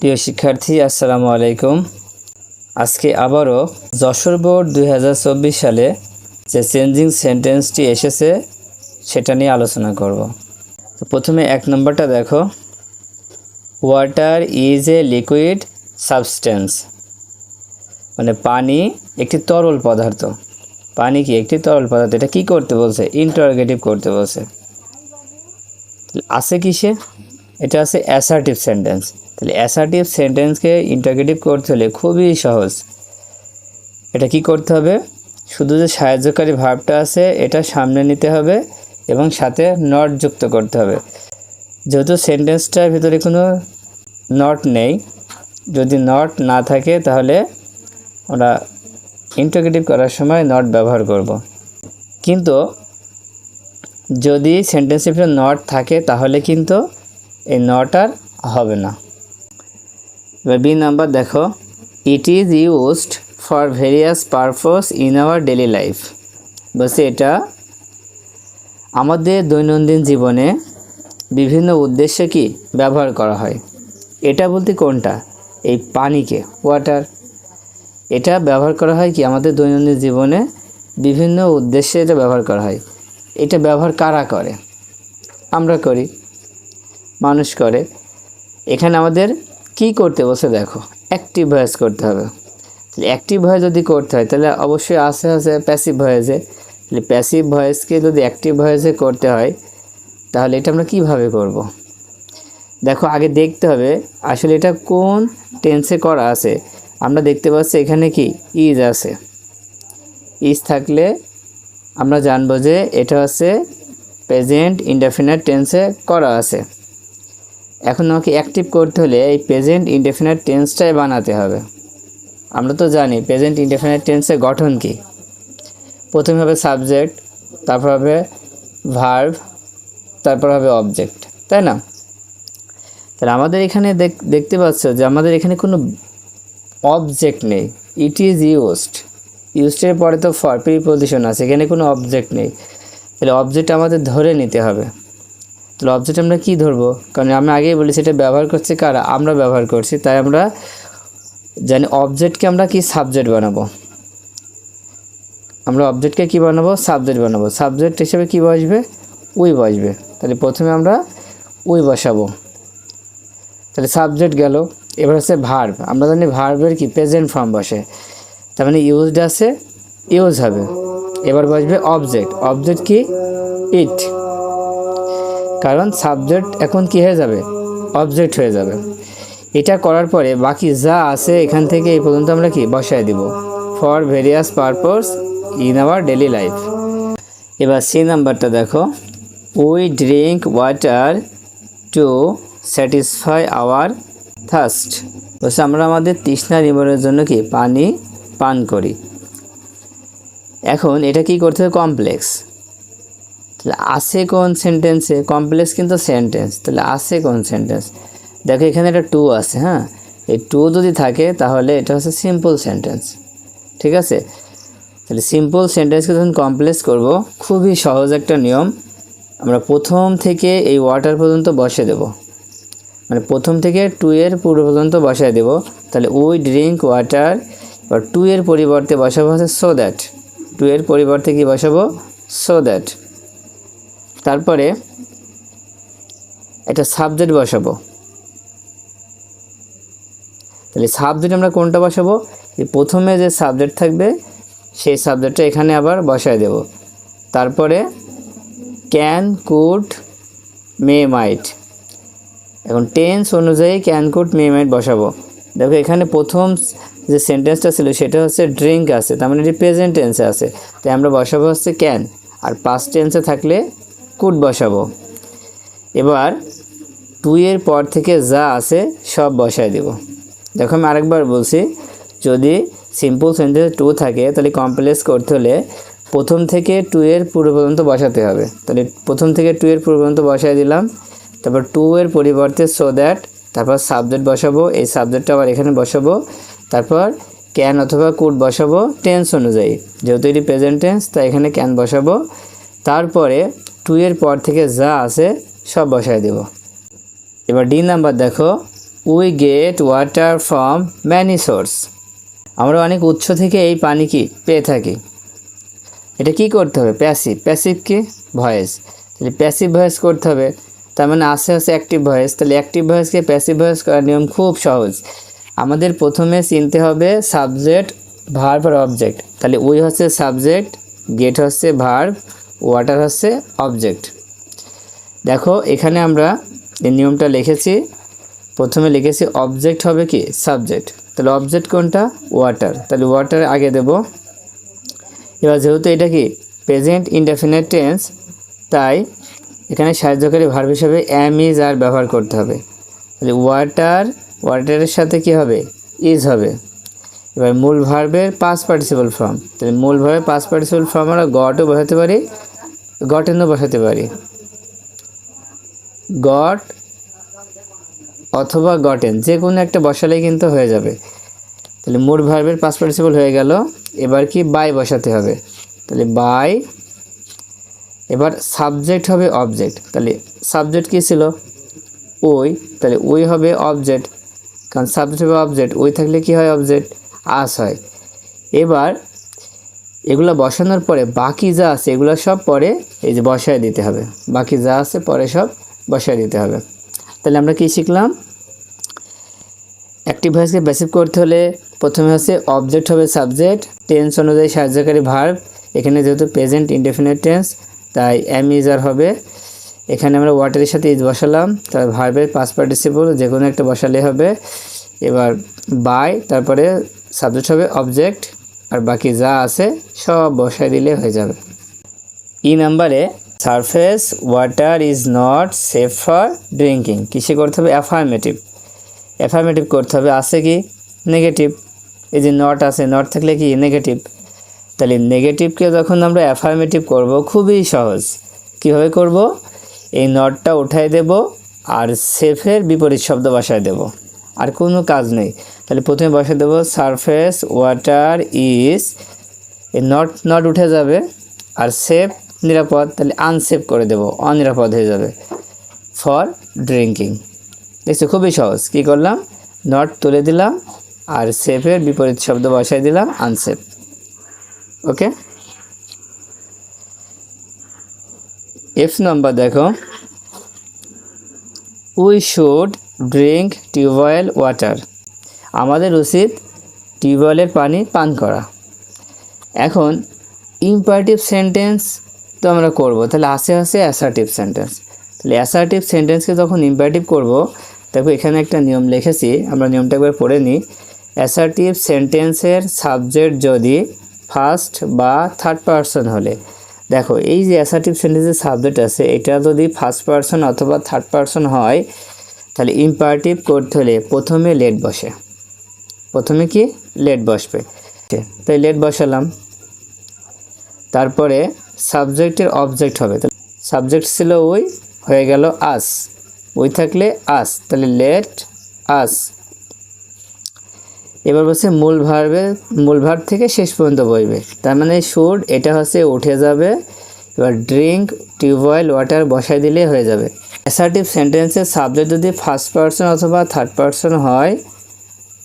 প্রিয় শিক্ষার্থী, আসসালামু আলাইকুম। আজকে আবারও যশোর বোর্ড দু হাজার চব্বিশ সালে যে চেঞ্জিং সেন্টেন্সটি এসেছে, সেটা নিয়ে আলোচনা করব। তো প্রথমে এক নম্বরটা দেখো। Water is a liquid substance মানে পানি একটি তরল পদার্থ। পানি কি একটি তরল পদার্থ? এটা কি করতে বলছে? ইন্টারগেটিভ করতে বলছে। আছে কিসে এটা আছে অ্যাসার্টিভ সেন্টেন্স তাহলে অ্যাসার্টিভ সেন্টেন্সকে ইন্টারগেটিভ করতে হলে খুবই সহজ। এটা কি করতে হবে? শুধু যে সাহায্যকারী ভাবটা আছে, এটা সামনে নিতে হবে এবং সাথে নট যুক্ত করতে হবে। যেহেতু সেন্টেন্সটার ভিতরে কোনো নট নেই, যদি নট না থাকে তাহলে আমরা ইন্টারগেটিভ করার সময় নট ব্যবহার করব। কিন্তু যদি সেন্টেন্সের ভিতরে নট থাকে তাহলে কিন্তু এই নট আর হবে না। এবার বি নাম্বার দেখো। It is used for various purpose in our daily life বলছে এটা আমাদের দৈনন্দিন জীবনে বিভিন্ন উদ্দেশ্যে কি ব্যবহার করা হয়। এটা বলতে কোনটা? এই পানিকে ওয়াটার এটা ব্যবহার করা হয় কি আমাদের দৈনন্দিন জীবনে বিভিন্ন উদ্দেশ্যে এটা ব্যবহার করা হয়। এটা ব্যবহার কারা করে? আমরা করি। মানুষ করে। এখানে আমাদের কি করতে বসে দেখো অ্যাক্টিভ ভয়েস করতে হবে। তাহলে অ্যাক্টিভ ভয়েস যদি করতে হয়, তাহলে অবশ্যই আস্তে আস্তে প্যাসিভ ভয়েসে তাহলে প্যাসিভ ভয়েসকে যদি অ্যাক্টিভ ভয়েসে করতে হয়, তাহলে এটা আমরা কীভাবে করব। দেখো, আগে দেখতে হবে আসলে এটা কোন টেন্সে করা আছে। আমরা দেখতে পাচ্ছি এখানে কি? ইজ আছে। ইজ থাকলে আমরা জানব যে এটা হচ্ছে প্রেজেন্ট ইনডেফিনাইট টেন্সে করা আছে। এখন আমাকে অ্যাক্টিভ করতে হলে এই প্রেজেন্ট ইনডেফিনাইট টেন্সটাই বানাতে হবে। আমরা তো জানি প্রেজেন্ট ইনডেফিনাইট টেন্সের গঠন কি। প্রথমে হবে সাবজেক্ট তারপর হবে ভার্ভ তারপর হবে অবজেক্ট তাই না? তাহলে আমাদের এখানে দেখ- দেখতে পাচ্ছ যে আমাদের এখানে কোনো অবজেক্ট নেই। ইট ইজ ইউজড ইউজডের পরে তো ফর প্রিপোজিশন আছে, এখানে কোনো অবজেক্ট নেই। তাহলে অবজেক্ট আমাদের ধরে নিতে হবে। তাহলে অবজেক্ট আমরা কী ধরবো? কারণ আমি আগেই বলেছি এটা ব্যবহার করছে কারা? আমরা ব্যবহার করছি। তাই আমরা জানি অবজেক্টকে আমরা কি সাবজেক্ট বানাবো? আমরা অবজেক্টকে কি বানাবো? সাবজেক্ট বানাবো। সাবজেক্ট হিসেবে কি বসবে? উই বসবে। তাহলে প্রথমে আমরা উই বসাবো। তাহলে সাবজেক্ট গেল। এবার হচ্ছে ভার্ব আমরা জানি ভার্বের কি? প্রেজেন্ট ফর্ম বসে। তার মানে ইউজড আছে ইউজ হবে। এবার বসবে অবজেক্ট অবজেক্ট কি? ইট কারণ সাবজেক্ট এখন কি হয়ে যাবে? অবজেক্ট হয়ে যাবে। এটা করার পরে বাকি যা আছে এখান থেকে এই পর্যন্ত আমরা কি? বসায় দিব। For various purpose in our daily life এবার সি নাম্বারটা দেখো। We drink water to satisfy our thirst বলছে, আমরা আমাদের তৃষ্ণা নিবারণের জন্য কি? পানি পান করি। এখন এটা কি করতে হবে? কমপ্লেক্স তাহলে আসে কোন সেন্টেন্সে কমপ্লেক্স কিন্তু সেন্টেন্স তাহলে আছে কোন সেন্টেন্স দেখো এখানে একটা টু আছে হ্যাঁ? এই টু যদি থাকে, তাহলে এটা হচ্ছে সিম্পল সেন্টেন্স ঠিক আছে? তাহলে সিম্পল সেন্টেন্সকে যখন কমপ্লেক্স করব, খুবই সহজ একটা নিয়ম। আমরা প্রথম থেকে এই ওয়াটার পর্যন্ত বসে দেব। মানে প্রথম থেকে টু এর পুরো পর্যন্ত বসায় দেব। তাহলে উই ড্রিঙ্ক ওয়াটার বা টু এর পরিবর্তে বসাবো হচ্ছে সো দ্যাট টু এর পরিবর্তে কি বসাবো? সো দ্যাট তারপরে একটা সাবজেক্ট বসাবো। তাহলে সাবজেক্ট আমরা কোনটা বসাবো? প্রথমে যে সাবজেক্ট থাকবে, সেই সাবজেক্টটা এখানে আবার বসায় দেব। তারপরে ক্যান কুড মে মাইট এখন টেন্স অনুযায়ী ক্যান কুড মে মাইট বসাবো। দেখো এখানে প্রথম যে সেন্টেন্সটা ছিল, সেটা হচ্ছে ড্রিঙ্ক আছে, তার মানে এটি প্রেজেন্ট টেন্সে আছে। তাই আমরা বসাবো হচ্ছে ক্যান আর পাস্ট টেন্সে থাকলে কুড বসাবো। এবার টু এর পর থেকে যা আছে সব বসায় দেব। দেখো আমি আরেকবার বলছি, যদি সিম্পল সেন্টেন্সে টু থাকে, তাহলে কমপ্লেক্স করতে হলে প্রথম থেকে টু এর পুরো পর্যন্ত বসাতে হবে। তাহলে প্রথম থেকে টু এর পুরো পর্যন্ত বসায় দিলাম, তারপর টু এর পরিবর্তে সো দ্যাট তারপর সাবজেক্ট বসাবো, এই সাবজেক্টটা আবার এখানে বসাবো, তারপর ক্যান অথবা কুড বসাবো টেন্স অনুযায়ী। যেহেতু এটি প্রেজেন্ট টেন্স তাই এখানে ক্যান বসাবো। তারপরে টু এর পর থেকে যা আছে সব বসায় দেব। এবার ডি নাম্বার দেখো। We get water from many source আমরা অনেক উৎস থেকে এই পানি কি পেয়ে থাকি। এটা কি করতে হবে? প্যাসিভ প্যাসিভ কি? ভয়েস। তাহলে প্যাসিভ ভয়েস করতে হবে। তার মানে আস্তে আস্তে অ্যাক্টিভ ভয়েস। তাহলে অ্যাক্টিভ ভয়েসকে প্যাসিভ ভয়েস করার নিয়ম খুব সহজ। আমাদের প্রথমে চিনতে হবে সাবজেক্ট ভার্ব আর অবজেক্ট তাহলে উই হচ্ছে সাবজেক্ট গেট হচ্ছে ভার্ব ওয়াটার হচ্ছে অবজেক্ট দেখো, এখানে আমরা এই নিয়মটা লিখেছি। প্রথমে লিখেছি অবজেক্ট হবে কি? সাবজেক্ট তাহলে অবজেক্ট কোনটা? ওয়াটার তাহলে ওয়াটার আগে দেব। এবার যেহেতু এটা কি? প্রেজেন্ট ইনডেফিনেট টেন্স তাই এখানে সাহায্যকারী ভার্ব হিসেবে অ্যাম ইজ আর ব্যবহার করতে হবে। তাহলে ওয়াটার ওয়াটারের সাথে কি হবে? ইজ হবে। এবার মূল ভার্বের পাস পার্টিসিপাল ফর্ম তাহলে মূল ভার্বের পাস পার্টিসিপাল ফর্ম আমরা গটও বোঝাতে পারি। গটেনও বসাতে পারি। গট অথবা গটেন যে কোনো একটা বসালেই কিন্তু হয়ে যাবে। তাহলে মূল ভার্বের পাস পার্টিসিপল হয়ে গেল, এবার কি বাই বসাতে হবে? তাহলে বাই, এবার সাবজেক্ট হবে অবজেক্ট। তাহলে সাবজেক্ট কী ছিল? ওই। তাহলে ওই হবে অবজেক্ট। কারণ সাবজেক্ট হবে অবজেক্ট, ওই থাকলে কি হয় অবজেক্ট? আস হয়। এবার এগুলো বসানোর পরে বাকি যা আছে, এগুলো সব পরে এই যে বসায় দিতে হবে। বাকি যা আছে পরে সব বসায় দিতে হবে। তাহলে আমরা কি শিখলাম? অ্যাক্টিভ ভয়েসকে বেসিভ করতে হলে প্রথমে হচ্ছে অবজেক্ট হবে সাবজেক্ট টেন্স অনুযায়ী সাহায্যকারী ভার্ব এখানে যেহেতু প্রেজেন্ট ইনডেফিনেট টেন্স তাই এম ইজার হবে। এখানে আমরা ওয়াটারের সাথে ইজ বসালাম, তার ভার্বের পাস পার্টিসিপল যে কোনো একটা বসালে হবে। এবার বাই তারপরে সাবজেক্ট হবে অবজেক্ট আর বাকি যা আছে সব বসায় দিলে হয়ে যাবে। ই নাম্বারে, surface water is not safe for drinking কিসে করতে হবে? অ্যাফার্মেটিভ। অ্যাফার্মেটিভ করতে হবে আছে কি? নেগেটিভ। এই যে নট আছে নট থাকলে কি? নেগেটিভ। তাহলে নেগেটিভকে যখন আমরা অ্যাফার্মেটিভ করব, খুবই সহজ। কীভাবে করব? এই নটটা উঠাই দেব আর সেফের বিপরীত শব্দ বসায় দেব। আর কোনো কাজ নেই। তাহলে প্রথমে বসায় দেবো সারফেস ওয়াটার ইজ এই নট নট উঠে যাবে আর সেফ নিরাপদ, তাহলে আনসেফ করে দেব, অনিরাপদ হয়ে যাবে ফর ড্রিঙ্কিং দেখছি, খুবই সহজ। কী করলাম? নট তুলে দিলাম আর সেফের বিপরীত শব্দ বসাই দিলাম আনসেফ ওকে? এফ নাম্বার দেখো। We should drink tube well water. আমাদের উচিত টিউবওয়েলের পানি পান করা। এখন, ইম্পারেটিভ সেন্টেন্স তো আমরা করব। তাহলে আসে আসে অ্যাসার্টিভ সেন্টেন্স তাহলে অ্যাসার্টিভ সেন্টেন্সকে যখন ইম্পারেটিভ করব, দেখো এখানে একটা নিয়ম লিখেছি, আমরা নিয়মটা একবার পড়ে নিই। অ্যাসার্টিভ সেন্টেন্সের সাবজেক্ট যদি ফার্স্ট বা থার্ড পারসন হলে। দেখো, এই যে অ্যাসার্টিভ সেন্টেন্সের সাবজেক্ট আছে, এটা যদি ফার্স্ট পারসন অথবা থার্ড পারসন হয় তাহলে ইম্পারেটিভ করতে হলে প্রথমে লেট বসে। প্রথমে কি? লেট বসবে। তাই লেট বসালাম। তারপরে সাবজেক্টের অবজেক্ট হবে। তাহলে সাবজেক্ট ছিল ওই, হয়ে গেল আস ওই থাকলে আস তাহলে লেট আস এবার বলছে মূল ভার্বে মূল ভার্ব থেকে শেষ পর্যন্ত বইবে তার মানে শুড এটা হচ্ছে উঠে যাবে। এবার ড্রিঙ্ক টিউবওয়েল ওয়াটার বসাই দিলে হয়ে যাবে। অ্যাসার্টিভ সেন্টেন্সের সাবজেক্ট যদি ফার্স্ট পার্সন অথবা থার্ড পার্সন হয়,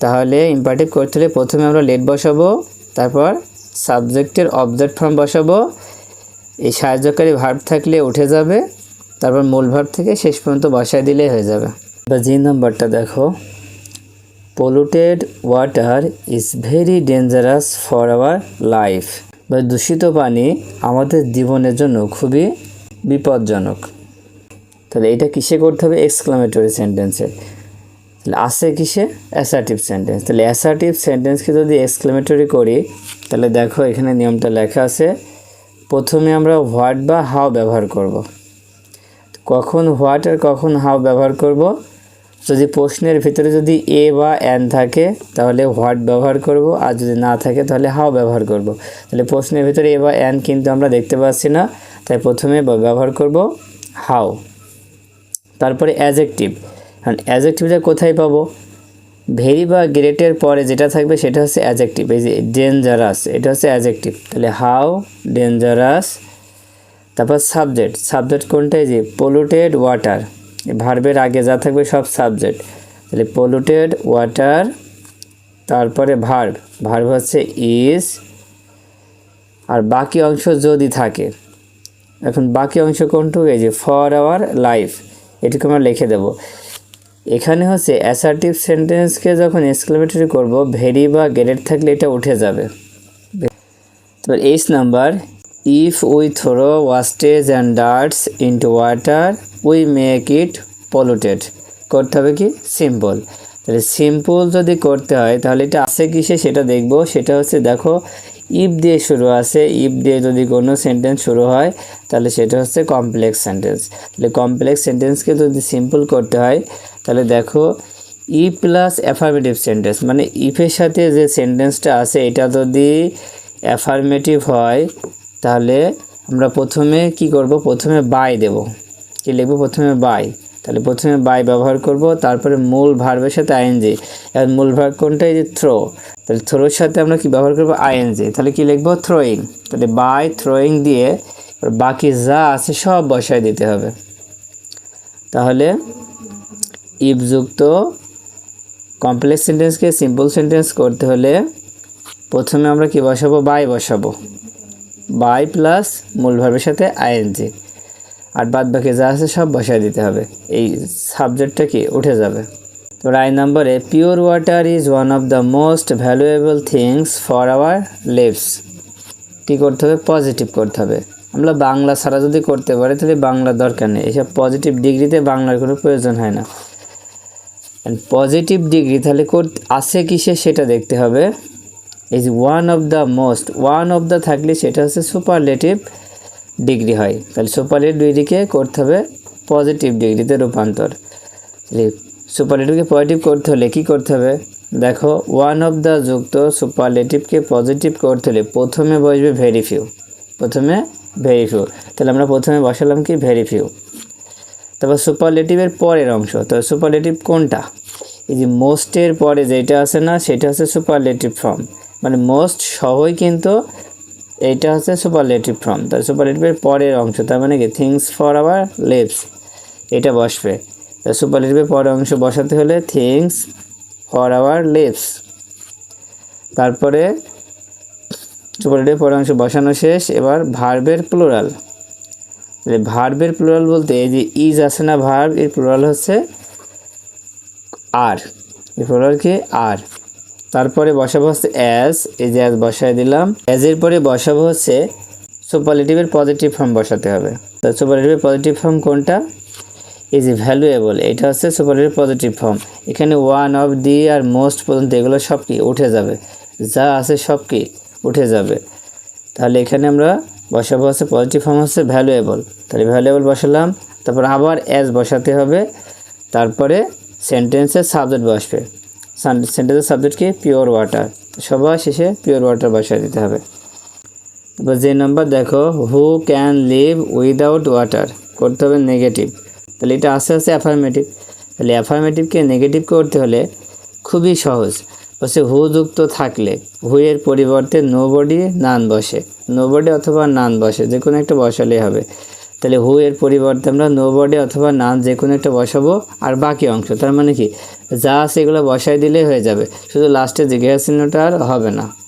তাহলে ইম্পারেটিভ করতে হলে প্রথমে আমরা লেট বসাবো, তারপর সাবজেক্টের অবজেক্ট ফর্ম বসাবো। এই সাহায্যকারী ভার্ব থাকলে উঠে যাবে, তারপর মূল ভার্ব থেকে শেষ পর্যন্ত বসায় দিলেই হয়ে যাবে। এবার জি নাম্বারটা দেখো polluted water is very dangerous for our life বা দূষিত পানি আমাদের জীবনের জন্য খুবই বিপজ্জনক। তাহলে এটা কিসে করতে হবে? এক্সক্লামেটরি সেন্টেন্সে তাহলে আসে কিসে? অ্যাসার্টিভ সেন্টেন্স তাহলে অ্যাসার্টিভ সেন্টেন্সকে যদি এক্সক্লেমেটরি করি, তাহলে দেখো এখানে নিয়মটা লেখা আছে, প্রথমে আমরা হোয়াট বা হাও ব্যবহার করব। কখন হোয়াট আর কখন হাও ব্যবহার করব? যদি প্রশ্নের ভিতরে যদি এ বা অ্যান থাকে, তাহলে হোয়াট ব্যবহার করব, আর যদি না থাকে, তাহলে হাও ব্যবহার করব। তাহলে প্রশ্নের ভিতরে এ বা অ্যান কিন্তু আমরা দেখতে পাচ্ছি না, তাই প্রথমে ব্যবহার করব হাও তারপরে অ্যাজেকটিভ কারণ অ্যাজেকটিভটা কোথায় পাবো? ভেরি বা গ্রেটের পরে যেটা থাকবে সেটা হচ্ছে অ্যাজেকটিভ এই যে ডেঞ্জারাস এটা হচ্ছে অ্যাজেকটিভ তাহলে হাউ ডেঞ্জারাস তারপর সাবজেক্ট সাবজেক্ট কোনটা? এই যে পলুটেড ওয়াটার ভার্বের আগে যা থাকবে সব সাবজেক্ট তাহলে পলুটেড ওয়াটার তারপরে ভার্ব ভার্ব হচ্ছে ইজ আর বাকি অংশ যদি থাকে। এখন বাকি অংশ কোনটুকু? এই যে ফর আওয়ার লাইফ এটুকু আমরা লিখে দেব। এখানে হচ্ছে অ্যাসার্টিভ সেন্টেন্সকে যখন এক্সক্লেমেটরি করব ভেরি বা গেরেট থাকলে এটা উঠে যাবে। তো H number if we throw wastage and dirts into water we make it polluted করতে হবে কি? সিম্পল তাহলে সিম্পল যদি করতে হয়, তাহলে এটা আছে কিসে? সেটা দেখব। সেটা হচ্ছে দেখো ইফ দিয়ে শুরু আছে ইফ দিয়ে যদি কোনো সেন্টেন্স শুরু হয়, তাহলে সেটা হচ্ছে কমপ্লেক্স সেন্টেন্স তাহলে কমপ্লেক্স সেন্টেন্সকে যদি সিম্পল করতে হয়, তাহলে দেখো ই প্লাস অ্যাফার্মেটিভ সেন্টেন্স মানে ইফের সাথে যে সেন্টেন্সটা আছে, এটা যদি অ্যাফার্মেটিভ হয়, তাহলে আমরা প্রথমে কি করব? প্রথমে বাই দেব। কি লিখব? প্রথমে বাই তাহলে প্রথমে বাই ব্যবহার করব, তারপরে মূল ভার্বের সাথে আইএনজি এবার মূল ভার্ব কোনটা? এই যে থ্রো তাহলে থ্রোর সাথে আমরা কি ব্যবহার করব? আইএনজি তাহলে কি লিখব? থ্রোয়িং তাহলে বাই থ্রোয়িং দিয়ে বাকি যা আছে সব বসায় দিতে হবে। তাহলে ইফযুক্ত কমপ্লেক্স সেন্টেন্সকে সিম্পল সেন্টেন্স করতে হলে প্রথমে আমরা কি বসাবো? বাই বসাবো। বাই প্লাস মূল সাথে আইএনজি আর বাদ বাকি যা আছে সব বসায় দিতে হবে। এই সাবজেক্টটা কি? উঠে যাবে। তো রায় নম্বরে pure water is one of the most valuable things for our lives কী করতে হবে? পজিটিভ করতে হবে। আমরা বাংলা ছাড়া যদি করতে পারি, তাহলে বাংলা দরকার নেই। এসব পজিটিভ ডিগ্রিতে বাংলার কোনো প্রয়োজন হয় না। পজিটিভ ডিগ্রি তাহলে আছে কিসে? সেটা দেখতে হবে। যে one of the most one of the থাকলে সেটা হচ্ছে সুপারলেটিভ ডিগ্রি হয়। তাহলে সুপারলেটিভ ডিগ্রিকে করতে হবে পজিটিভ ডিগ্রিতে রূপান্তর। সুপারলেটিভকে পজিটিভ করতে হলে কী করতে হবে? দেখো ওয়ান অফ দ্য যুক্ত সুপারলেটিভকে পজিটিভ করতে হলে প্রথমে বসবে ভেরি ফিউ প্রথমে ভেরি ফিউ তাহলে আমরা প্রথমে বসালাম কি? ভেরি ফিউ তারপর সুপারলেটিভের পরের অংশ। তো সুপারলেটিভ কোনটা? এই যে মোস্টের পরে যেটা আছে না, সেটা হচ্ছে সুপারলেটিভ ফর্ম মানে মোস্ট সহই কিন্তু এইটা হচ্ছে সুপারলেটিভ ফর্ম তার সুপারলেটিভের পরের অংশ, তার মানে কি? থিংস ফর আওয়ার লিভস এটা বসবে। সুপারলেটিভের পরের অংশ বসাতে হলে থিংস ফর আওয়ার লিভস। তারপরে সুপারলেটিভের পরের অংশ বসানো শেষ, এবার ভার্বের প্লোরাল। ভার্বের প্লুরাল বলতে এই যে ইজ আছে না ভার্ব, এর প্লুরাল হচ্ছে আর। এর প্লুরাল কি? আর। তারপরে বসাবো হচ্ছে অ্যাজ এই যে অ্যাজ বসায় দিলাম। অ্যাজের পরে বসাবো হচ্ছে সুপারলেটিভের পজিটিভ ফর্ম বসাতে হবে। তো সুপারলেটিভের পজিটিভ ফর্ম কোনটা? ইজ ভ্যালুয়েবল এটা হচ্ছে সুপারলেটিভ পজিটিভ ফর্ম এখানে ওয়ান অফ দি আর মোস্ট পর্যন্ত এগুলো সব কি? উঠে যাবে। যা আছে সব কি? উঠে যাবে। তাহলে এখানে আমরা বসাবো হচ্ছে পজিটিভ ফর্ম হচ্ছে ভ্যালুয়েবল তাহলে ভ্যালুয়েবল বসালাম। তারপর আবার অ্যাজ বসাতে হবে। তারপরে সেন্টেন্সের সাবজেক্ট বসবে। সেন্টেন্সের সাবজেক্ট কি? পিওর ওয়াটার সবার শেষে পিওর ওয়াটার বসায় দিতে হবে। তারপর যে নাম্বার দেখো who can live without water করতে হবে নেগেটিভ তাহলে এটা আস্তে আস্তে অ্যাফার্মেটিভ তাহলে অ্যাফার্মেটিভকে নেগেটিভ করতে হলে খুবই সহজ। বসে হু যুক্ত থাকলে, হু এর পরিবর্তে নো বডি নান বসে। নো বডি অথবা নান বসে, যে কোনো একটা বসালেই হবে। তাহলে হু এর পরিবর্তে আমরা নো বডি অথবা নান যে কোনো একটা বসাবো, আর বাকি অংশ। তার মানে কি? যা আছে এগুলো বসাই দিলেই হয়ে যাবে। শুধু লাস্টে জিজ্ঞাসা চিহ্নটা আর হবে না।